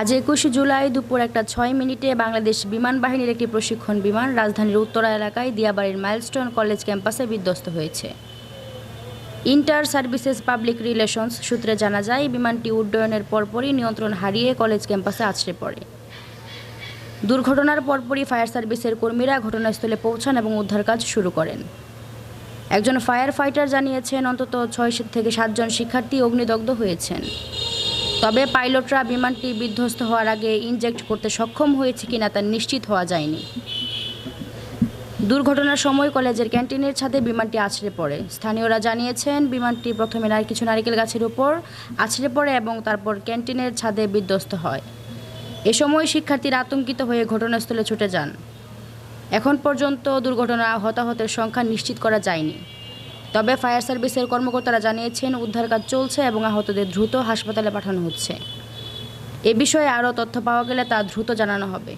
আজ একুশে জুলাই দুপুর একটা ছয় মিনিটে বাংলাদেশ বিমান বাহিনীর একটি প্রশিক্ষণ বিমান রাজধানীর উত্তরা এলাকায় দিয়াবাড়ির মাইলস্টোন কলেজ ক্যাম্পাসে বিধ্বস্ত হয়েছে। ইন্টার সার্ভিসেস পাবলিক রিলেশনস সূত্রে জানা যায়, বিমানটি উড্ডয়নের পরপরই নিয়ন্ত্রণ হারিয়ে কলেজ ক্যাম্পাসে আছড়ে পড়ে। দুর্ঘটনার পরপরই ফায়ার সার্ভিসের কর্মীরা ঘটনাস্থলে পৌঁছান এবং উদ্ধার কাজ শুরু করেন। একজন ফায়ার ফাইটার জানিয়েছেন, অন্তত ছয় থেকে সাতজন শিক্ষার্থী অগ্নিদগ্ধ হয়েছেন। তবে পাইলটরা বিমানটি বিধ্বস্ত হওয়ার আগে ইনজেক্ট করতে সক্ষম হয়েছে কিনা তা নিশ্চিত হওয়া যায়নি। দুর্ঘটনার সময় কলেজের ক্যান্টিনের ছাদে বিমানটি আছড়ে পড়ে। স্থানীয়রা জানিয়েছেন, বিমানটি প্রথমে নার- কিছু নারিকেল গাছের উপর আছড়ে পড়ে এবং তারপর ক্যান্টিনের ছাদে বিধ্বস্ত হয়। এ সময় শিক্ষার্থীরা আতঙ্কিত হয়ে ঘটনাস্থলে ছুটে যান। এখন পর্যন্ত দুর্ঘটনা হতাহতের সংখ্যা নিশ্চিত করা যায়নি। তবে ফায়ার সার্ভিসের কর্মকর্তারা জানিয়েছেন, উদ্ধার কাজ চলছে এবং আহতদের দ্রুত হাসপাতালে পাঠানো হচ্ছে। এ বিষয়ে আরও তথ্য পাওয়া গেলে তা দ্রুত জানানো হবে।